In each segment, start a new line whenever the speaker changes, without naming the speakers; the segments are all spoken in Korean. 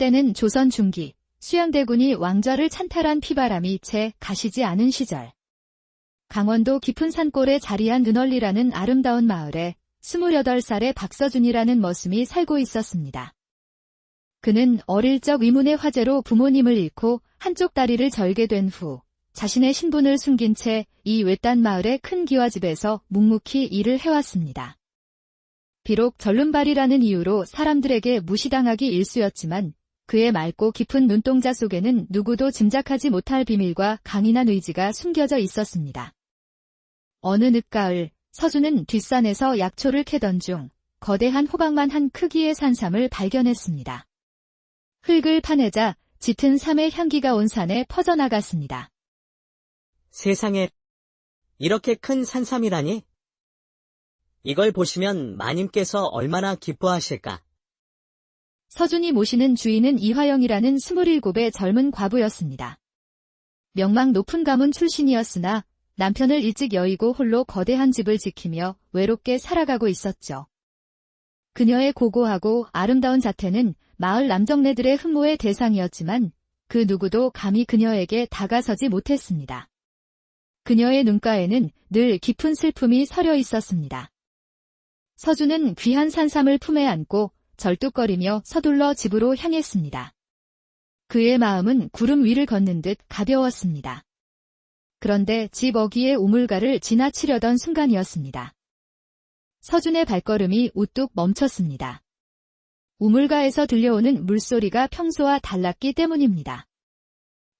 때는 조선 중기 수양대군이 왕좌를 찬탈한 피바람이 채 가시지 않은 시절. 강원도 깊은 산골에 자리한 은월리라는 아름다운 마을에 28살의 박서준이라는 머슴이 살고 있었습니다. 그는 어릴 적 위문의 화재로 부모님을 잃고 한쪽 다리를 절게 된 후 자신의 신분을 숨긴 채 이 외딴 마을의 큰 기와집에서 묵묵히 일을 해왔습니다. 비록 절름발이라는 이유로 사람들에게 무시당하기 일쑤였지만 그의 맑고 깊은 눈동자 속에는 누구도 짐작하지 못할 비밀과 강인한 의지가 숨겨져 있었습니다. 어느 늦가을 서준은 뒷산에서 약초를 캐던 중 거대한 호박만 한 크기의 산삼을 발견했습니다. 흙을 파내자 짙은 삼의 향기가 온 산에 퍼져나갔습니다.
세상에 이렇게 큰 산삼이라니? 이걸 보시면 마님께서 얼마나 기뻐하실까?
서준이 모시는 주인은 이화영이라는 27의 젊은 과부였습니다. 명망 높은 가문 출신이었으나 남편을 일찍 여의고 홀로 거대한 집을 지키며 외롭게 살아가고 있었죠. 그녀의 고고하고 아름다운 자태는 마을 남정네들의 흠모의 대상이었지만 그 누구도 감히 그녀에게 다가서지 못했습니다. 그녀의 눈가에는 늘 깊은 슬픔이 서려 있었습니다. 서준은 귀한 산삼을 품에 안고 절뚝거리며 서둘러 집으로 향했습니다. 그의 마음은 구름 위를 걷는 듯 가벼웠습니다. 그런데 집 어귀의 우물가를 지나치려던 순간이었습니다. 서준의 발걸음이 우뚝 멈췄습니다. 우물가에서 들려오는 물소리가 평소와 달랐기 때문입니다.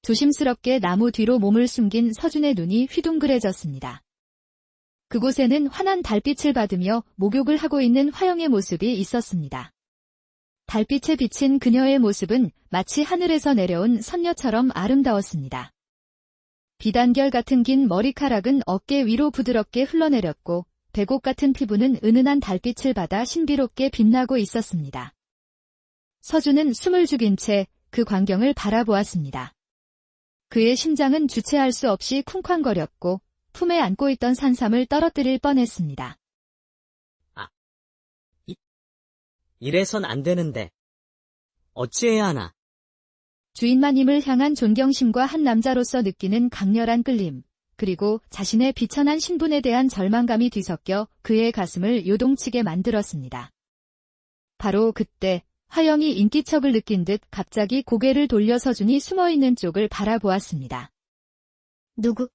조심스럽게 나무 뒤로 몸을 숨긴 서준의 눈이 휘둥그레졌습니다. 그곳에는 환한 달빛을 받으며 목욕을 하고 있는 화영의 모습이 있었습니다. 달빛에 비친 그녀의 모습은 마치 하늘에서 내려온 선녀처럼 아름다웠습니다. 비단결 같은 긴 머리카락은 어깨 위로 부드럽게 흘러내렸고 배곡 같은 피부는 은은한 달빛을 받아 신비롭게 빛나고 있었습니다. 서준은 숨을 죽인 채 그 광경을 바라보았습니다. 그의 심장은 주체할 수 없이 쿵쾅거렸고 품에 안고 있던 산삼을 떨어뜨릴 뻔했습니다.
이래선 안 되는데. 어찌해야 하나?
주인마님을 향한 존경심과 한 남자로서 느끼는 강렬한 끌림, 그리고 자신의 비천한 신분에 대한 절망감이 뒤섞여 그의 가슴을 요동치게 만들었습니다. 바로 그때 화영이 인기척을 느낀 듯 갑자기 고개를 돌려 서준이 숨어있는 쪽을 바라보았습니다.
누구?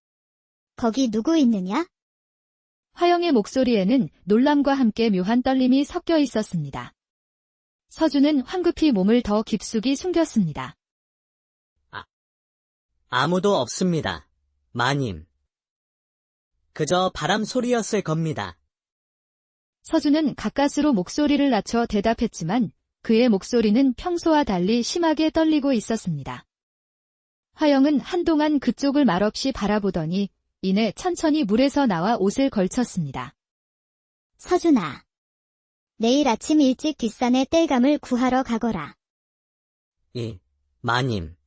거기 누구 있느냐?
화영의 목소리에는 놀람과 함께 묘한 떨림이 섞여 있었습니다. 서준은 황급히 몸을 더 깊숙이 숨겼습니다.
아무도 없습니다. 마님. 그저 바람 소리였을 겁니다.
서준은 가까스로 목소리를 낮춰 대답했지만 그의 목소리는 평소와 달리 심하게 떨리고 있었습니다. 화영은 한동안 그쪽을 말없이 바라보더니 이내 천천히 물에서 나와 옷을 걸쳤습니다.
서준아. 내일 아침 일찍 뒷산에 땔감을 구하러 가거라.
이, 마님.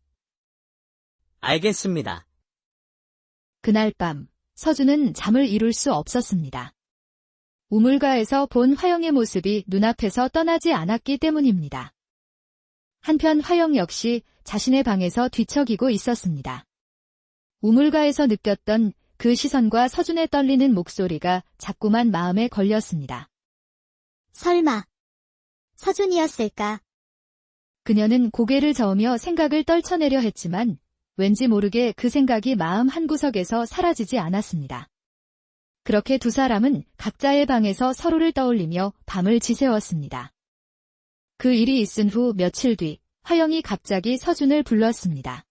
알겠습니다.
그날 밤 서준은 잠을 이룰 수 없었습니다. 우물가에서 본 화영의 모습이 눈앞에서 떠나지 않았기 때문입니다. 한편 화영 역시 자신의 방에서 뒤척이고 있었습니다. 우물가에서 느꼈던 그 시선과 서준의 떨리는 목소리가 자꾸만 마음에 걸렸습니다.
설마. 서준이었을까?
그녀는 고개를 저으며 생각을 떨쳐내려 했지만 왠지 모르게 그 생각이 마음 한구석에서 사라지지 않았습니다. 그렇게 두 사람은 각자의 방에서 서로를 떠올리며 밤을 지새웠습니다. 그 일이 있은 후 며칠 뒤 화영이 갑자기 서준을 불렀습니다.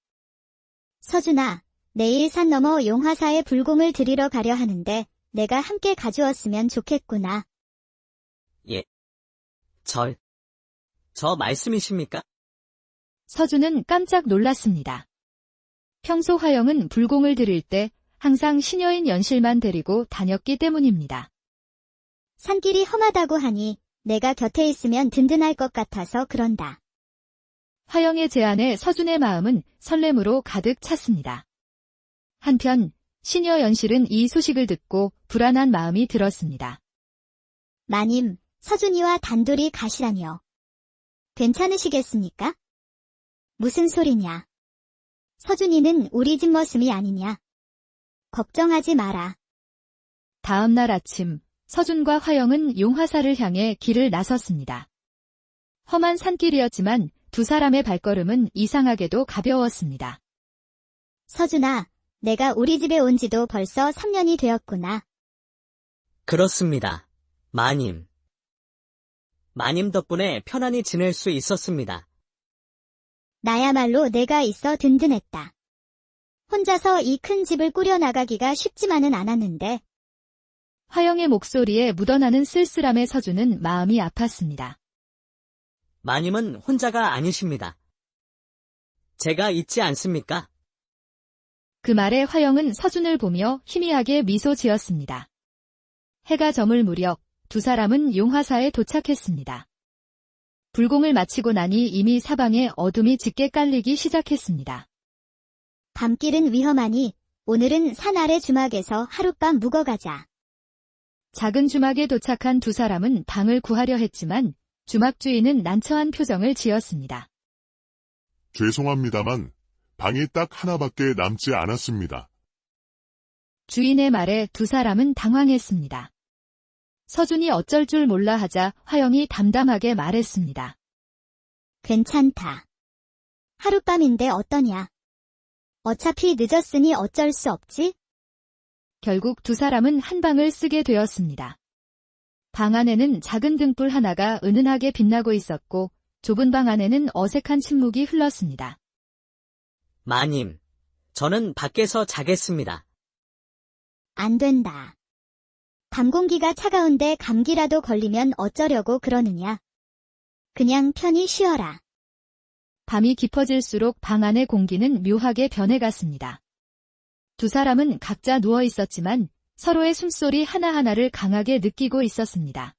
서준아, 내일 산 너머 용화사에 불공을 드리러 가려 하는데 내가 함께 가주었으면 좋겠구나.
절. 저 말씀이십니까?
서준은 깜짝 놀랐습니다. 평소 화영은 불공을 드릴 때 항상 시녀인 연실만 데리고 다녔기 때문입니다.
산길이 험하다고 하니 내가 곁에 있으면 든든할 것 같아서 그런다.
화영의 제안에 서준의 마음은 설렘으로 가득 찼습니다. 한편 시녀 연실은 이 소식을 듣고 불안한 마음이 들었습니다.
마님, 서준이와 단둘이 가시라니요. 괜찮으시겠습니까? 무슨 소리냐? 서준이는 우리 집 머슴이 아니냐? 걱정하지 마라.
다음 날 아침, 서준과 화영은 용화사를 향해 길을 나섰습니다. 험한 산길이었지만 두 사람의 발걸음은 이상하게도 가벼웠습니다.
서준아, 내가 우리 집에 온 지도 벌써 3년이 되었구나.
그렇습니다. 마님. 마님 덕분에 편안히 지낼 수 있었습니다.
나야말로 내가 있어 든든했다. 혼자서 이 큰 집을 꾸려나가기가 쉽지만은 않았는데,
화영의 목소리에 묻어나는 쓸쓸함에 서준은 마음이 아팠습니다.
마님은 혼자가 아니십니다. 제가 있지 않습니까?
그 말에 화영은 서준을 보며 희미하게 미소 지었습니다. 해가 저물 무렵 두 사람은 용화사에 도착했습니다. 불공을 마치고 나니 이미 사방에 어둠이 짙게 깔리기 시작했습니다.
밤길은 위험하니 오늘은 산 아래 주막에서 하룻밤 묵어가자.
작은 주막에 도착한 두 사람은 방을 구하려 했지만 주막 주인은 난처한 표정을 지었습니다.
죄송합니다만 방이 딱 하나밖에 남지 않았습니다.
주인의 말에 두 사람은 당황했습니다. 서준이 어쩔 줄 몰라 하자 화영이 담담하게 말했습니다.
괜찮다. 하룻밤인데 어떠냐? 어차피 늦었으니 어쩔 수 없지?
결국 두 사람은 한 방을 쓰게 되었습니다. 방 안에는 작은 등불 하나가 은은하게 빛나고 있었고 좁은 방 안에는 어색한 침묵이 흘렀습니다.
마님. 저는 밖에서 자겠습니다.
안 된다. 밤 공기가 차가운데 감기라도 걸리면 어쩌려고 그러느냐? 그냥 편히 쉬어라.
밤이 깊어질수록 방 안의 공기는 묘하게 변해갔습니다. 두 사람은 각자 누워 있었지만 서로의 숨소리 하나하나를 강하게 느끼고 있었습니다.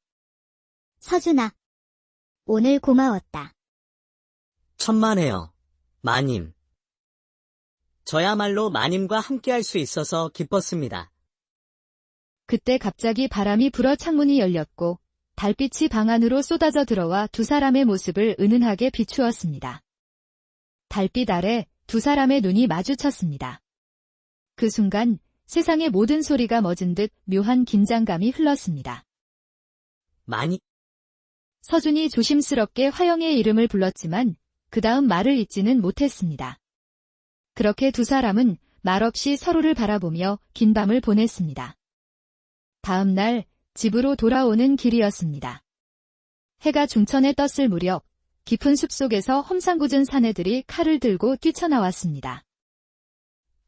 서준아. 오늘 고마웠다.
천만에요. 마님. 저야말로 마님과 함께할 수 있어서 기뻤습니다.
그때 갑자기 바람이 불어 창문이 열렸고 달빛이 방 안으로 쏟아져 들어와 두 사람의 모습을 은은하게 비추었습니다. 달빛 아래 두 사람의 눈이 마주쳤습니다. 그 순간 세상의 모든 소리가 멎은 듯 묘한 긴장감이 흘렀습니다.
마님,
서준이 조심스럽게 화영의 이름을 불렀지만 그 다음 말을 잇지는 못했습니다. 그렇게 두 사람은 말없이 서로를 바라보며 긴 밤을 보냈습니다. 다음 날 집으로 돌아오는 길이었습니다. 해가 중천에 떴을 무렵 깊은 숲속에서 험상궂은 사내들이 칼을 들고 뛰쳐나왔습니다.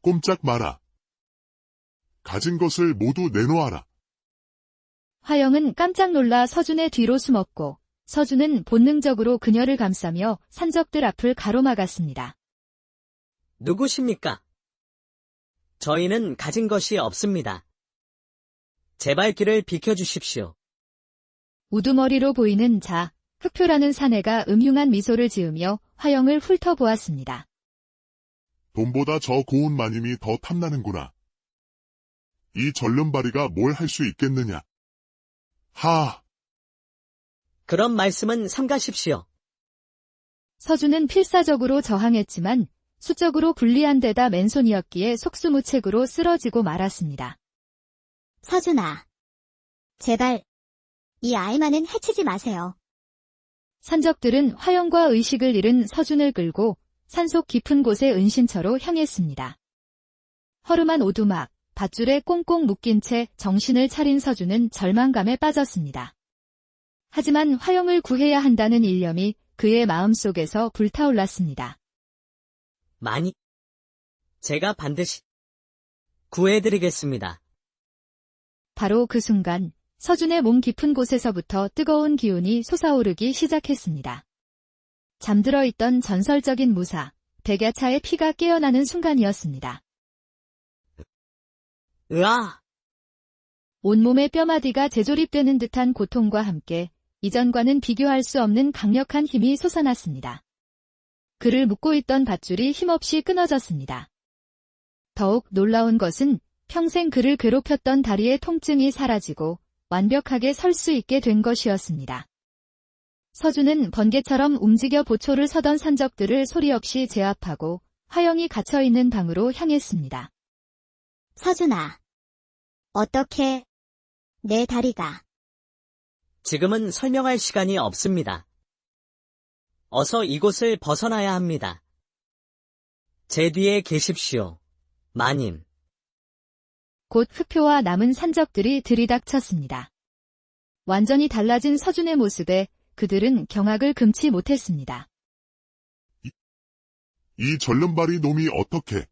꼼짝 마라. 가진 것을 모두 내놓아라.
화영은 깜짝 놀라 서준의 뒤로 숨었고 서준은 본능적으로 그녀를 감싸며 산적들 앞을 가로막았습니다.
누구십니까? 저희는 가진 것이 없습니다. 제발 길을 비켜주십시오.
우두머리로 보이는 자, 흑표라는 사내가 음흉한 미소를 지으며 화영을 훑어보았습니다.
돈보다 저 고운 마님이 더 탐나는구나. 이 절름발이가 뭘 할 수 있겠느냐. 하,
그런 말씀은 삼가십시오.
서준은 필사적으로 저항했지만 수적으로 불리한 데다 맨손이었기에 속수무책으로 쓰러지고 말았습니다.
서준아. 제발. 이 아이만은 해치지 마세요.
산적들은 화영과 의식을 잃은 서준을 끌고 산속 깊은 곳의 은신처로 향했습니다. 허름한 오두막, 밧줄에 꽁꽁 묶인 채 정신을 차린 서준은 절망감에 빠졌습니다. 하지만 화영을 구해야 한다는 일념이 그의 마음속에서 불타올랐습니다.
많이. 제가 반드시 구해드리겠습니다.
바로 그 순간 서준의 몸 깊은 곳에서부터 뜨거운 기운이 솟아오르기 시작했습니다. 잠들어 있던 전설적인 무사, 백야차의 피가 깨어나는 순간이었습니다.
으아!
온몸의 뼈마디가 재조립되는 듯한 고통과 함께 이전과는 비교할 수 없는 강력한 힘이 솟아났습니다. 그를 묶고 있던 밧줄이 힘없이 끊어졌습니다. 더욱 놀라운 것은 평생 그를 괴롭혔던 다리의 통증이 사라지고 완벽하게 설 수 있게 된 것이었습니다. 서준은 번개처럼 움직여 보초를 서던 산적들을 소리 없이 제압하고 화영이 갇혀있는 방으로 향했습니다.
서준아. 어떻게 내 다리가
지금은 설명할 시간이 없습니다. 어서 이곳을 벗어나야 합니다. 제 뒤에 계십시오. 마님.
곧 흑표와 남은 산적들이 들이닥쳤습니다. 완전히 달라진 서준의 모습에 그들은 경악을 금치 못했습니다.
이 절름발이 놈이 어떻게?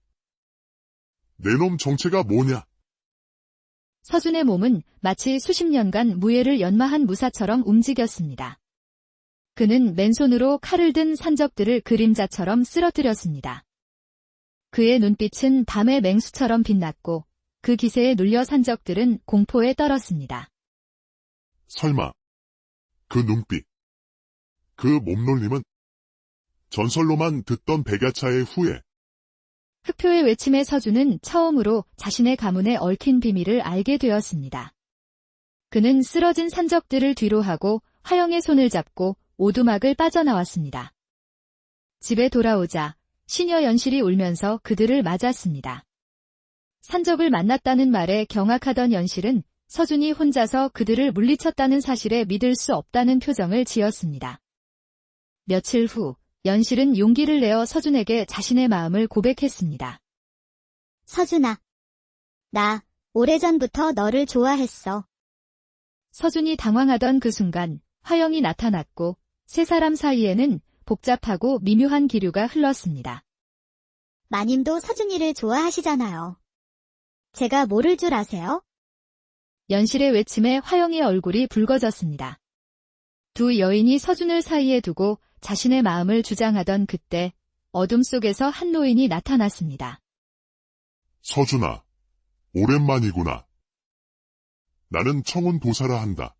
내 놈 정체가 뭐냐?
서준의 몸은 마치 수십 년간 무예를 연마한 무사처럼 움직였습니다. 그는 맨손으로 칼을 든 산적들을 그림자처럼 쓰러뜨렸습니다. 그의 눈빛은 밤의 맹수처럼 빛났고 그 기세에 눌려 산적들은 공포에 떨었습니다.
설마. 그 눈빛. 그 몸놀림은 전설로만 듣던 백야차의 후예.
흑표의 외침에 서준은 처음으로 자신의 가문에 얽힌 비밀을 알게 되었습니다. 그는 쓰러진 산적들을 뒤로하고 화영의 손을 잡고 오두막을 빠져나왔습니다. 집에 돌아오자 시녀 연실이 울면서 그들을 맞았습니다. 산적을 만났다는 말에 경악하던 연실은 서준이 혼자서 그들을 물리쳤다는 사실에 믿을 수 없다는 표정을 지었습니다. 며칠 후 연실은 용기를 내어 서준에게 자신의 마음을 고백했습니다.
서준아. 나 오래전부터 너를 좋아했어.
서준이 당황하던 그 순간 화영이 나타났고 세 사람 사이에는 복잡하고 미묘한 기류가 흘렀습니다.
마님도 서준이를 좋아하시잖아요. 제가 모를 줄 아세요?
연실의 외침에 화영의 얼굴이 붉어졌습니다. 두 여인이 서준을 사이에 두고 자신의 마음을 주장하던 그때 어둠 속에서 한 노인이 나타났습니다.
서준아. 오랜만이구나. 나는 청운 도사라 한다.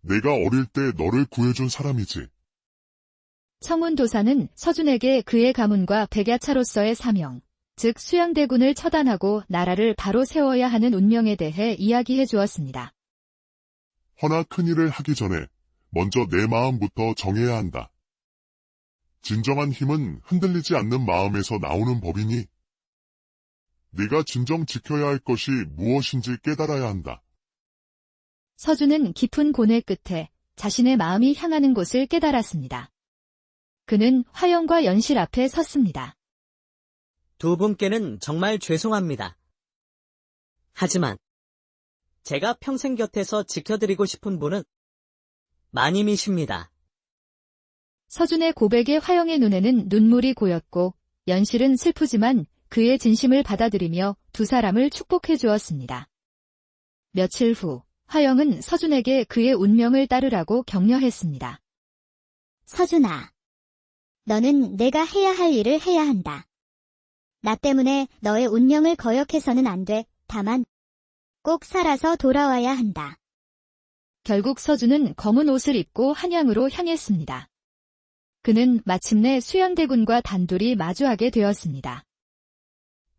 내가 어릴 때 너를 구해준 사람이지.
청운 도사는 서준에게 그의 가문과 백야차로서의 사명, 즉 수양대군을 처단하고 나라를 바로 세워야 하는 운명에 대해 이야기해 주었습니다.
허나 큰일을 하기 전에 먼저 내 마음부터 정해야 한다. 진정한 힘은 흔들리지 않는 마음에서 나오는 법이니 네가 진정 지켜야 할 것이 무엇인지 깨달아야 한다.
서준은 깊은 고뇌 끝에 자신의 마음이 향하는 곳을 깨달았습니다. 그는 화영과 연실 앞에 섰습니다.
두 분께는 정말 죄송합니다. 하지만 제가 평생 곁에서 지켜드리고 싶은 분은 마님이십니다.
서준의 고백에 화영의 눈에는 눈물이 고였고 연실은 슬프지만 그의 진심을 받아들이며 두 사람을 축복해 주었습니다. 며칠 후 화영은 서준에게 그의 운명을 따르라고 격려했습니다.
서준아. 너는 내가 해야 할 일을 해야 한다. 나 때문에 너의 운명을 거역해서는 안 돼. 다만 꼭 살아서 돌아와야 한다.
결국 서준은 검은 옷을 입고 한양으로 향했습니다. 그는 마침내 수양대군과 단둘이 마주하게 되었습니다.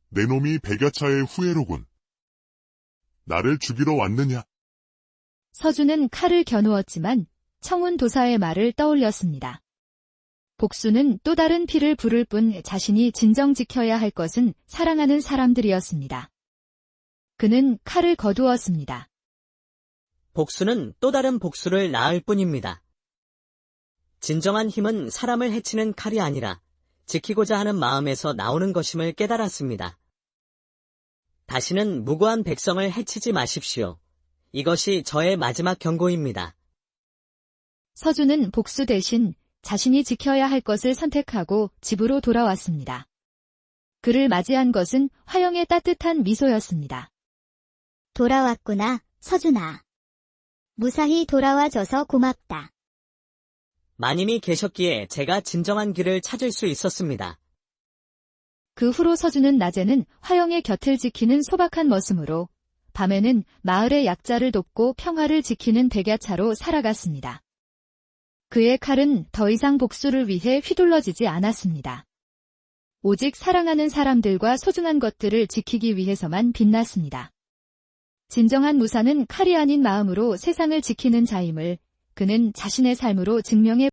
내 놈이 백야차의 후예로군. 나를 죽이러 왔느냐?
서준은 칼을 겨누었지만 청운 도사의 말을 떠올렸습니다. 복수는 또 다른 피를 부를 뿐 자신이 진정 지켜야 할 것은 사랑하는 사람들이었습니다. 그는 칼을 거두었습니다.
복수는 또 다른 복수를 낳을 뿐입니다. 진정한 힘은 사람을 해치는 칼이 아니라 지키고자 하는 마음에서 나오는 것임을 깨달았습니다. 다시는 무고한 백성을 해치지 마십시오. 이것이 저의 마지막 경고입니다.
서준은 복수 대신 자신이 지켜야 할 것을 선택하고 집으로 돌아왔습니다. 그를 맞이한 것은 화영의 따뜻한 미소였습니다.
돌아왔구나, 서준아. 무사히 돌아와줘서 고맙다.
마님이 계셨기에 제가 진정한 길을 찾을 수 있었습니다.
그 후로 서준은 낮에는 화영의 곁을 지키는 소박한 머슴으로, 밤에는 마을의 약자를 돕고 평화를 지키는 백야차로 살아갔습니다. 그의 칼은 더 이상 복수를 위해 휘둘러지지 않았습니다. 오직 사랑하는 사람들과 소중한 것들을 지키기 위해서만 빛났습니다. 진정한 무사는 칼이 아닌 마음으로 세상을 지키는 자임을 그는 자신의 삶으로 증명해